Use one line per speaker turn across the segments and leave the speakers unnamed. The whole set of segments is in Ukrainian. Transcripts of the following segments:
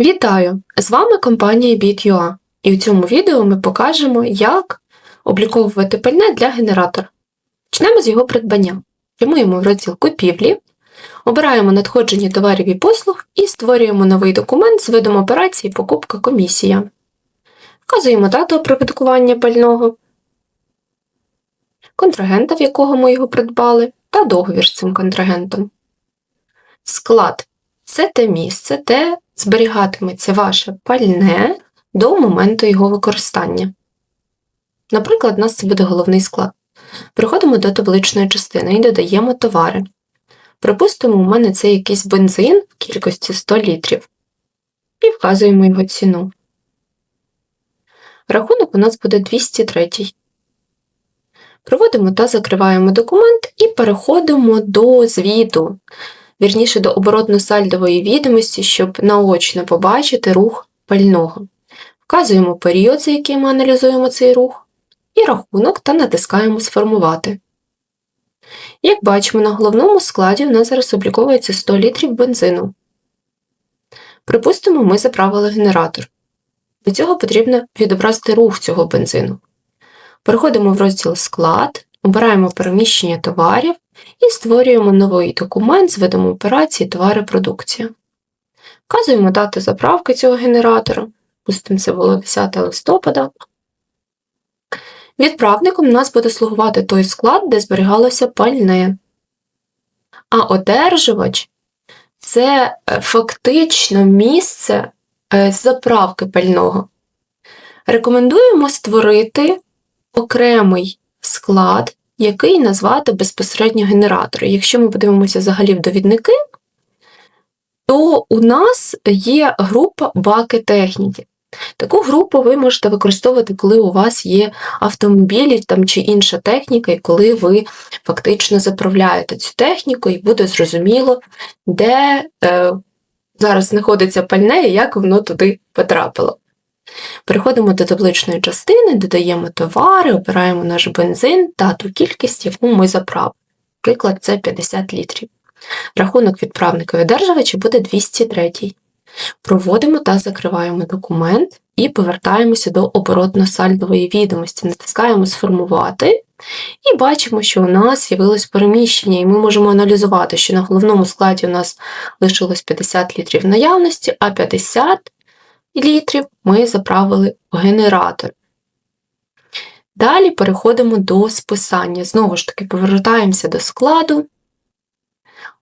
Вітаю! З вами компанія BitUA і у цьому відео ми покажемо, як обліковувати пальне для генератора. Почнемо з його придбання. Прямуємо в розділ купівлі, обираємо надходження товарів і послуг і створюємо новий документ з видом операції Покупка комісія. Вказуємо дату оподаткування пального, контрагента, в якого ми його придбали, та договір з цим контрагентом. Склад це те місце, де зберігатиметься ваше пальне до моменту його використання. Наприклад, у нас це буде головний склад. Переходимо до табличної частини і додаємо товари. Припустимо, у мене це якийсь бензин в кількості 100 літрів. І вказуємо його ціну. Рахунок у нас буде 203. Проводимо та закриваємо документ і переходимо до звіту вірніше до оборотно-сальдової відомості, щоб наочно побачити рух пального. Вказуємо період, за який ми аналізуємо цей рух, і рахунок та натискаємо Сформувати. Як бачимо, на головному складі у нас зараз обліковується 100 літрів бензину. Припустимо, ми заправили генератор. Для цього потрібно відобразити рух цього бензину. Переходимо в розділ Склад, обираємо переміщення товарів і створюємо новий документ з видом операції товари продукція. Вказуємо дату заправки цього генератора, пустимо, це було 10 листопада. Відправником у нас буде слугувати той склад, де зберігалося пальне. А одержувач це е, фактично місце е, заправки пального. Рекомендуємо створити окремий склад який назвати безпосередньо генератор. Якщо ми подивимося взагалі в довідники, то у нас є група баки техніки. Таку групу ви можете використовувати, коли у вас є автомобілі там, чи інша техніка, і коли ви фактично заправляєте цю техніку, і буде зрозуміло, де е, зараз знаходиться пальне і як воно туди потрапило. Переходимо до табличної частини, додаємо товари, обираємо наш бензин та ту кількість, яку ми заправили. Наприклад, це 50 літрів. Рахунок відправника одержувача буде 203. Проводимо та закриваємо документ і повертаємося до оборотно-сальдової відомості. Натискаємо Сформувати. І бачимо, що у нас з'явилось переміщення, і ми можемо аналізувати, що на головному складі у нас лишилось 50 літрів наявності, а 50 літрів ми заправили в генератор. Далі переходимо до списання. Знову ж таки, повертаємося до складу,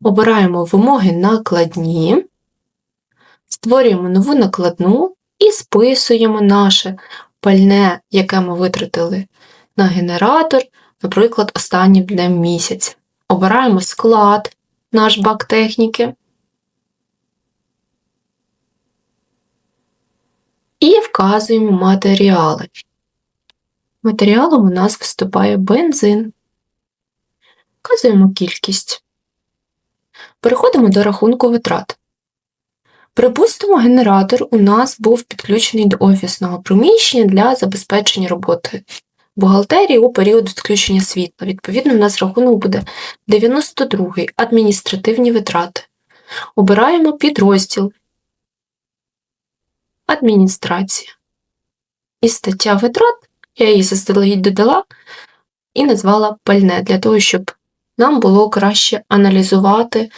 обираємо вимоги накладні, створюємо нову накладну і списуємо наше пальне, яке ми витратили на генератор, наприклад, останнім днем місяця. Обираємо склад, наш бак техніки. І вказуємо матеріали. Матеріалом у нас виступає бензин. Вказуємо кількість. Переходимо до рахунку витрат. Припустимо, генератор у нас був підключений до офісного приміщення для забезпечення роботи бухгалтерії у період відключення світла. Відповідно, у нас рахунок буде 92 адміністративні витрати. Обираємо підрозділ адміністрація. І стаття витрат, я її заздалегідь додала і назвала пальне для того, щоб нам було краще аналізувати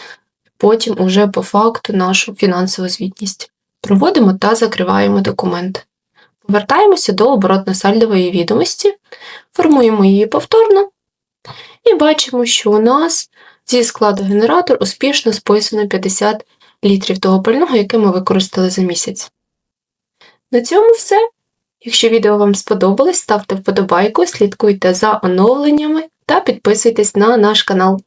потім уже по факту нашу фінансову звітність. Проводимо та закриваємо документ. Повертаємося до оборотно-сальдової відомості, формуємо її повторно і бачимо, що у нас зі складу генератор успішно списано 50 літрів того пального, яке ми використали за місяць. На цьому все. Якщо відео вам сподобалось, ставте вподобайку, слідкуйте за оновленнями та підписуйтесь на наш канал.